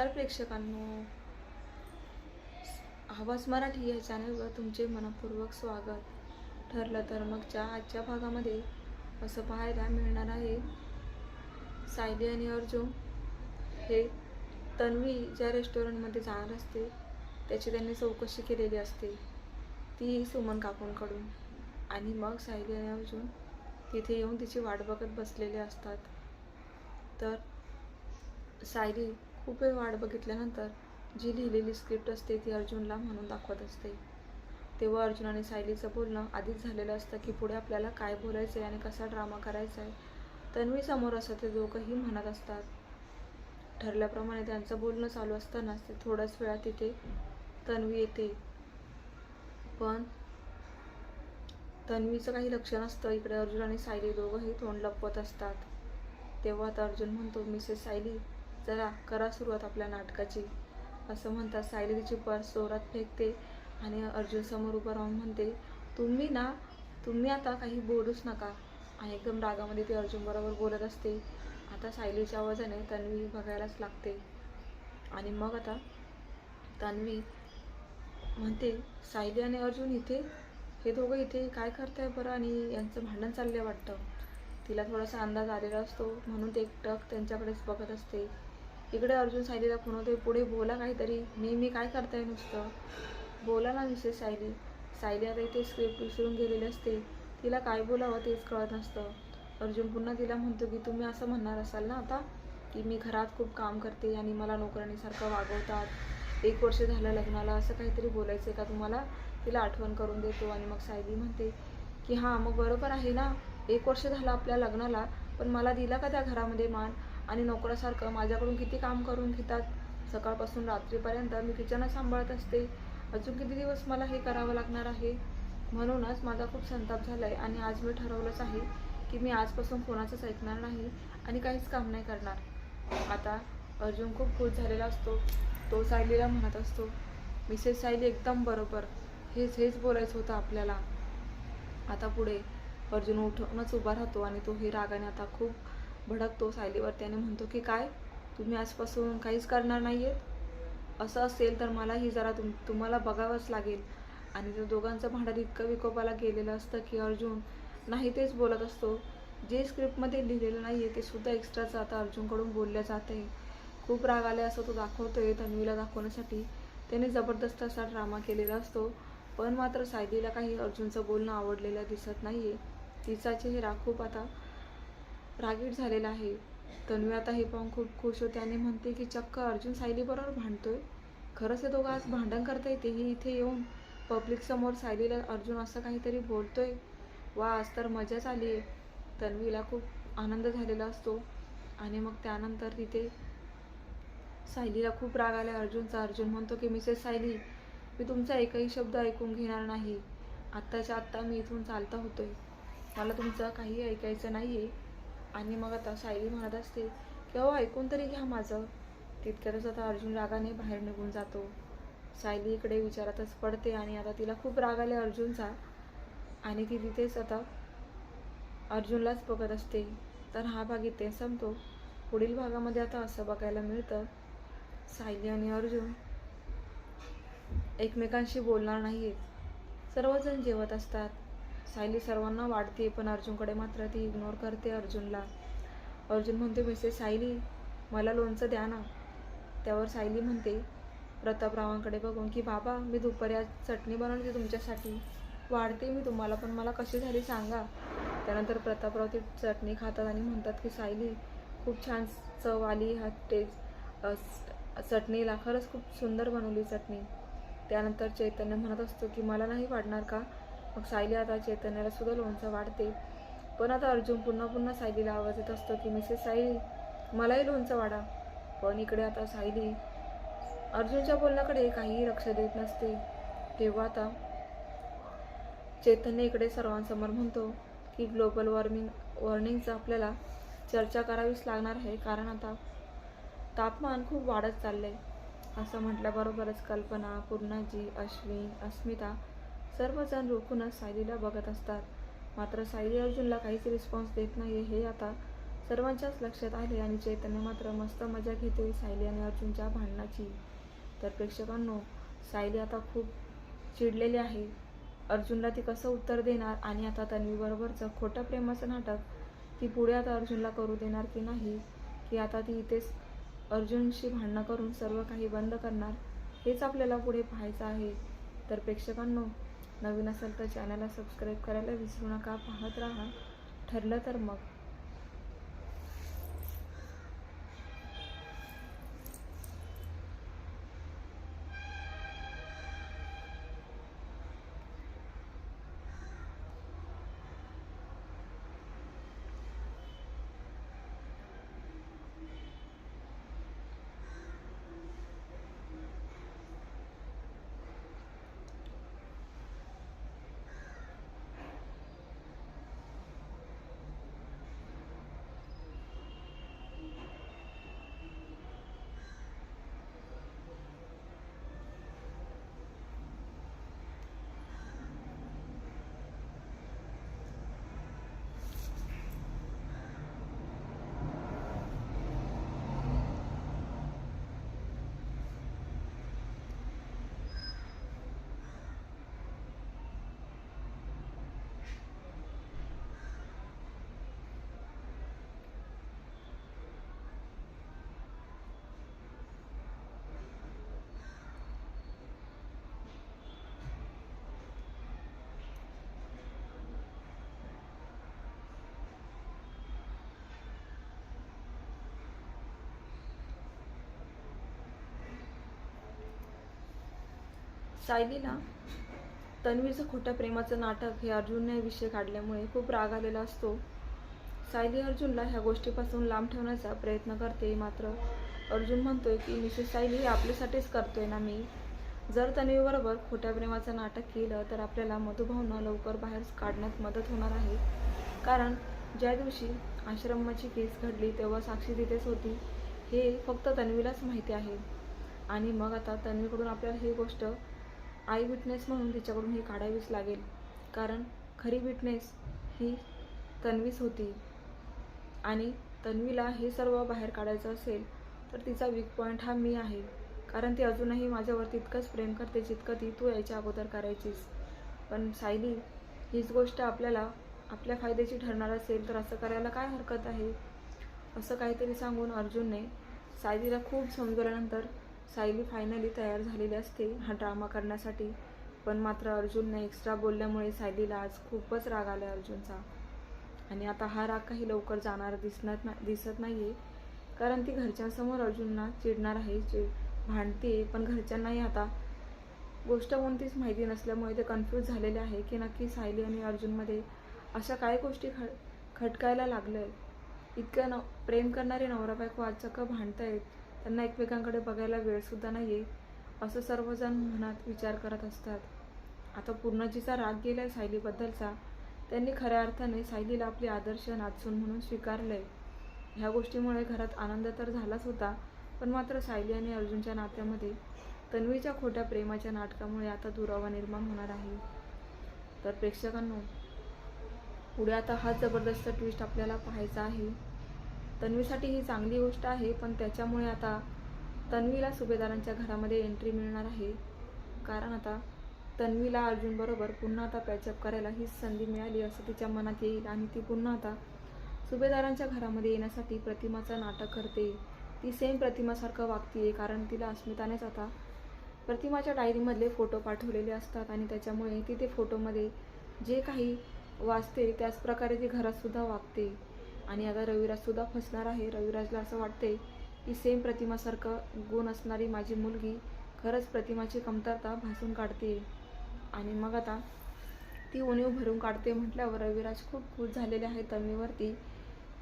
तर प्रेक्षकांनो. आवाज मराठी या चॅनलवर तुमचे मनपूर्वक स्वागत. ठरलं तर मगच्या आजच्या भागामध्ये असं पाहायला मिळणार आहे सायली आणि अर्जुन. हे तन्वी ज्या रेस्टॉरंटमध्ये जाणार असते त्याची त्यांनी चौकशी केलेली असते. ती सुमन काकूंकडून. आणि मग सायली आणि अर्जुन तिथे येऊन तिची वाट बघत बसलेले असतात. तर सायली खूप वेळ वाट बघितल्यानंतर जी लिहिलेली स्क्रिप्ट असते ती अर्जुनला म्हणून दाखवत असते. तेव्हा अर्जुन आणि सायलीचं बोलणं आधीच झालेलं असतं की पुढे आपल्याला काय बोलायचं आहे आणि कसा ड्रामा करायचा आहे तन्वी समोर असं ते दोघंही म्हणत असतात. ठरल्याप्रमाणे त्यांचं बोलणं चालू असतानाच ते थोड्याच वेळात तिथे तन्वी येते. पण तन्वीचं काही लक्ष नसतं. इकडे अर्जुन आणि सायली दोघंही तोंड लपवत असतात. तेव्हा आता अर्जुन म्हणतो मिसेस सायली चला करा सुरुवात आपल्या नाटकाची. असं म्हणतात सायली तिची पर्स जोरात फेकते आणि अर्जुन समोर उभं राहून म्हणते तुम्ही ना तुम्ही आता काही बोलूच नका. आणि एकदम रागामध्ये ती अर्जुन बरोबर बोलत असते. आता सायलीच्या आवाजाने तन्वी बघायलाच लागते. आणि मग आता तन्वी म्हणते सायली आणि अर्जुन इथे? हे दोघं इथे काय करताय बरं आणि यांचं भांडण चाललंय वाटतं? तिला थोडासा अंदाज आलेला असतो म्हणून ते एकटक त्यांच्याकडेच बघत असते. इकडे अर्जुन सायलीला खुणवते पुढे बोला काहीतरी. मी मी काय करताय नुसतं? बोला ना मिसेस सायली. सायली आता इथे स्क्रिप्ट विसरून गेलेली असते. तिला काय बोलावं तेच कळत नसतं. अर्जुन पुन्हा तिला म्हणतो की तुम्ही असं म्हणणार असाल ना आता की मी घरात खूप काम करते आणि मला नोकराणीसारखं वागवतात. एक वर्ष झालं लग्नाला असं काहीतरी बोलायचं आहे का तुम्हाला? तिला आठवण करून देतो. आणि मग सायली म्हणते की हां मग बरोबर आहे ना. एक वर्ष झालं आपल्या लग्नाला पण मला दिला का त्या घरामध्ये मान? आणि नोकरासारखं माझ्याकडून किती काम करून घेतात? सकाळपासून रात्रीपर्यंत मी किचनच सांभाळत असते. अजून किती दिवस मला हे करावं लागणार आहे? म्हणूनच माझा खूप संताप झाला आहे आणि आज मी ठरवलंच आहे की मी आजपासून कोणाचंच ऐकणार नाही आणि काहीच काम नाही करणार. आता अर्जुन खूप खुश झालेला असतो. तो सायलीला म्हणत असतो मिसेस सायली एकदम बरोबर. हेच हेच बोलायचं होतं आपल्याला. आता पुढे अर्जुन उठूनच उभा राहतो आणि तो हे रागाने आता खूप भडकतो सायलीवर त्याने म्हणतो की काय? तुम्ही आजपासून काहीच करणार नाही आहेत असं असेल तर मलाही जरा तुम तुम्हाला बघावंच लागेल. आणि त्या दोघांचं भांडण इतकं विकोपाला गेलेलं असतं की अर्जुन नाही तेच बोलत असतो. जे स्क्रिप्टमध्ये लिहिलेलं नाही आहे ते सुद्धा एक्स्ट्राचं आता अर्जुनकडून बोललं जात आहे खूप राग आले असं तो दाखवतोय तन्वीला दाखवण्यासाठी. त्याने जबरदस्त असा ड्रामा केलेला असतो. पण मात्र सायलीला काही अर्जुनचं बोलणं आवडलेलं दिसत नाही आहे तिचा चेहरा खूप आता रागीट झालेला आहे. तन्वी आता हे पाहून खूप खुश होते. आणि म्हणते की चक्क अर्जुन सायलीबरोबर भांडतोय. खरंच हे दोघं आज भांडण करता येते ही इथे येऊन पब्लिक समोर सायलीला अर्जुन असं काहीतरी बोलतोय. वा आज तर मजाच आली आहे. तन्वीला खूप आनंद झालेला असतो. आणि मग त्यानंतर तिथे सायलीला खूप राग आला अर्जुनचा अर्जुन म्हणतो की मिसेस सायली मी तुमचा एकही शब्द ऐकून घेणार नाही. आत्ताच्या आत्ता मी इथून चालता होतोय. मला तुमचं काही ऐकायचं नाही आहे आणि मग आता सायली म्हणत असते की अहो ऐकून तरी घ्या माझं. तितक्यातच आता अर्जुन रागाने बाहेर निघून जातो. सायली इकडे विचारातच पडते आणि आता तिला खूप राग आले अर्जुनचा. आणि ती तिथेच आता अर्जुनलाच बघत असते. तर हा भाग इथे संपतो. पुढील भागामध्ये आता असं बघायला मिळतं. सायली आणि अर्जुन एकमेकांशी बोलणार नाहीत सर्वजण जेवत असतात. सायली सर्वांना वाढते पण अर्जुनकडे मात्र ती इग्नोर करते अर्जुनला. अर्जुन म्हणते मिसेस सायली मला लोणचं द्या ना. त्यावर सायली म्हणते प्रतापरावांकडे बघून की बाबा मी दुपारी आज चटणी बनवली तुमच्यासाठी. वाढते मी तुम्हाला पण मला कशी झाली सांगा. त्यानंतर प्रतापराव ती चटणी खातात आणि म्हणतात की सायली खूप छान चव आली हा टेस्ट चटणीला. खरंच खूप सुंदर बनवली चटणी. त्यानंतर चैतन्य म्हणत असतो की मला नाही वाढणार का? मग सायली आता चैतन्याला सुद्धा लोणचं वाढते. पण आता अर्जुन पुन्हा पुन्हा सायलीला आवाज येत असतो की मिसेस सायली मलाही लोणचं वाढा. पण इकडे आता सायली अर्जुनच्या बोलण्याकडे काहीही लक्ष देत नसते. तेव्हा आता चैतन्य इकडे सर्वांसमोर म्हणतो की ग्लोबल वॉर्मिंग वॉर्निंगचं आपल्याला चर्चा करावीच लागणार आहे. कारण आता तापमान खूप वाढत चाललंय. असं म्हटल्याबरोबरच कल्पना पूर्णाजी अश्विन अस्मिता सर्वजण रोखूनच सायलीला बघत असतात. मात्र सायली अर्जुनला काहीच रिस्पॉन्स देत नाही हे आता सर्वांच्याच लक्षात आले आणि चैतन्य मात्र मस्त मजा घेते सायली आणि अर्जुनच्या भांडणाची. तर प्रेक्षकांनो सायली आता खूप चिडलेली आहे. अर्जुनला ती कसं उत्तर देणार आणि आता तन्वीबरोबरचं खोटं प्रेमाचं नाटक ती पुढे आता अर्जुनला करू देणार की नाही की आता ती इथेच अर्जुनशी भांडणं करून सर्व काही बंद करणार हेच आपल्याला पुढे पाहायचं आहे. तर प्रेक्षकांनो नवीन असेल तर चॅनलला सबस्क्राईब करायला विसरू नका. पाहत राहा. ठरलं तर मग. सायलीला तन्वीचं खोट्या प्रेमाचं नाटक हे अर्जुनने विषय काढल्यामुळे खूप राग आलेला असतो. सायली अर्जुनला ह्या गोष्टीपासून लांब ठेवण्याचा प्रयत्न करते मात्र अर्जुन म्हणतोय की मिसेस सायली हे आपल्यासाठीच करतोय ना मी? जर तन्वीबरोबर खोट्या प्रेमाचं नाटक केलं तर आपल्याला मधुभावना लवकर बाहेर काढण्यात मदत होणार आहे. कारण ज्या दिवशी आश्रमाची केस घडली तेव्हा साक्षी तिथेच होती. हे फक्त तन्वीलाच माहिती आहे. आणि मग आता तन्वीकडून आपल्याला ही गोष्ट आय विटनेस म्हणून तिच्याकडून हे काढावीच लागेल. कारण खरी विटनेस ही तन्वीच होती. आणि तन्वीला हे सर्व बाहेर काढायचं असेल तर तिचा वीक पॉईंट हा मी आहे. कारण ती अजूनही माझ्यावर तितकंच प्रेम करते जितकं ती तू यायच्या अगोदर करायचीस. पण सायली हीच गोष्ट आपल्याला आपल्या फायद्याची ठरणार असेल तर असं करायला काय हरकत आहे? असं काहीतरी सांगून अर्जुनने सायलीला खूप समजवल्यानंतर सायली फायनली तयार झालेली असते हा ड्रामा करण्यासाठी. पण मात्र अर्जुनने एक्स्ट्रा बोलल्यामुळे सायलीला आज खूपच राग आला अर्जुनचा. आणि आता हा राग काही लवकर जाणार दिसणार ना दिसत नाही आहे कारण ती घरच्यांसमोर अर्जुनना चिडणार आहे चिड भांडते पण घरच्यांनाही आता गोष्ट कोणतीच माहिती नसल्यामुळे ते कन्फ्यूज झालेले आहे की नक्की सायली आणि अर्जुनमध्ये अशा काय गोष्टी ख खटकायला लागल्या. आहेत इतकं न प्रेम करणारे नवरा बायको आज चक्क भांडतायत? त्यांना एकमेकांकडे बघायला वेळसुद्धा नाही आहे असं सर्वजण मनात विचार करत असतात. आता पूर्णजीचा राग गेला आहे सायलीबद्दलचा. त्यांनी खऱ्या अर्थाने सायलीला आपली आदर्श नाचून म्हणून स्वीकारलं आहे ह्या गोष्टीमुळे घरात आनंद तर झालाच होता पण मात्र सायली आणि अर्जुनच्या नात्यामध्ये तन्वीच्या खोट्या प्रेमाच्या नाटकामुळे आता दुरावा निर्माण होणार आहे. तर प्रेक्षकांनो पुढे आता हा जबरदस्त ट्विस्ट आपल्याला पाहायचा आहे. तन्वीसाठी ही चांगली गोष्ट आहे पण त्याच्यामुळे आता तन्वीला सुभेदारांच्या घरामध्ये एंट्री मिळणार आहे. कारण आता तन्वीला अर्जुनबरोबर पुन्हा आता पॅचअप करायला हीच संधी मिळाली असं तिच्या मनात येईल आणि ती पुन्हा आता सुभेदारांच्या घरामध्ये येण्यासाठी प्रतिमाचं नाटक करते. ती सेम प्रतिमासारखं वागते कारण तिला अस्मितानेच आता प्रतिमाच्या डायरीमधले फोटो पाठवलेले असतात आणि त्याच्यामुळे ती ते फोटोमध्ये जे काही वाचते त्याचप्रकारे ती घरातसुद्धा वागते. आणि आता रविराजसुद्धा फसणार आहे. रविराजला असं वाटते की सेम प्रतिमासारखं गुण असणारी माझी मुलगी खरंच प्रतिमाची कमतरता भासून काढते आणि मग आता ती उणीव भरून काढते म्हटल्यावर रविराज खूप खुश झालेले आहे तन्वीवरती.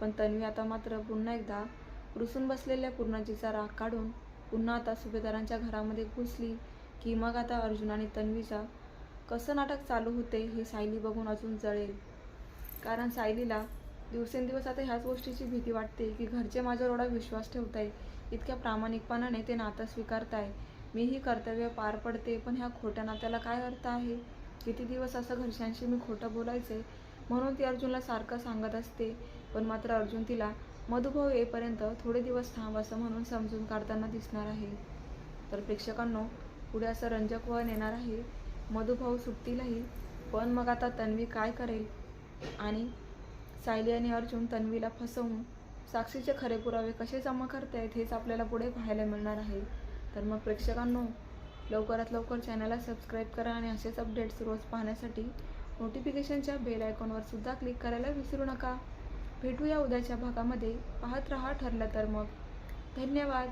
पण तन्वी आता मात्र पुन्हा एकदा रुसून बसलेल्या पूर्णाजीचा राग काढून पुन्हा आता सुभेदारांच्या घरामध्ये घुसली की मग आता अर्जुन आणि तन्वीचा कसं नाटक चालू होते हे सायली बघून अजून जळेल. कारण सायलीला दिवसेंदिवस आता ह्याच गोष्टीची भीती वाटते की घरचे माझ्यावर एवढा विश्वास ठेवताय इतक्या प्रामाणिकपणाने ते नातं स्वीकारताय. मीही कर्तव्य पार पडते पण ह्या खोट्या नात्याला काय अर्थ आहे? किती दिवस असं घरच्यांशी मी खोटं बोलायचंय म्हणून ती अर्जुनला सारखं सांगत असते. पण मात्र अर्जुन तिला मधुभाव येईपर्यंत थोडे दिवस थांब असं म्हणून समजून काढताना दिसणार आहे. तर प्रेक्षकांनो पुढे असं रंजक वळण येणार आहे. मधुभाऊ सुटतीलही पण मग आता तन्वी काय करेल? आणि सायली आणि अर्जुन तन्वीला फसवून साक्षीचे खरे पुरावे कसे जमा करतायत हेच आपल्याला पुढे पाहायला मिळणार आहे. तर मग प्रेक्षकांनो लवकरात लवकर चॅनलला सबस्क्राईब करा आणि असेच अपडेट्स रोज पाहण्यासाठी नोटिफिकेशनच्या बेल आयकॉनवर सुद्धा क्लिक करायला विसरू नका. भेटूया उद्याच्या भागामध्ये. पाहत रहा ठरलं तर मग. धन्यवाद.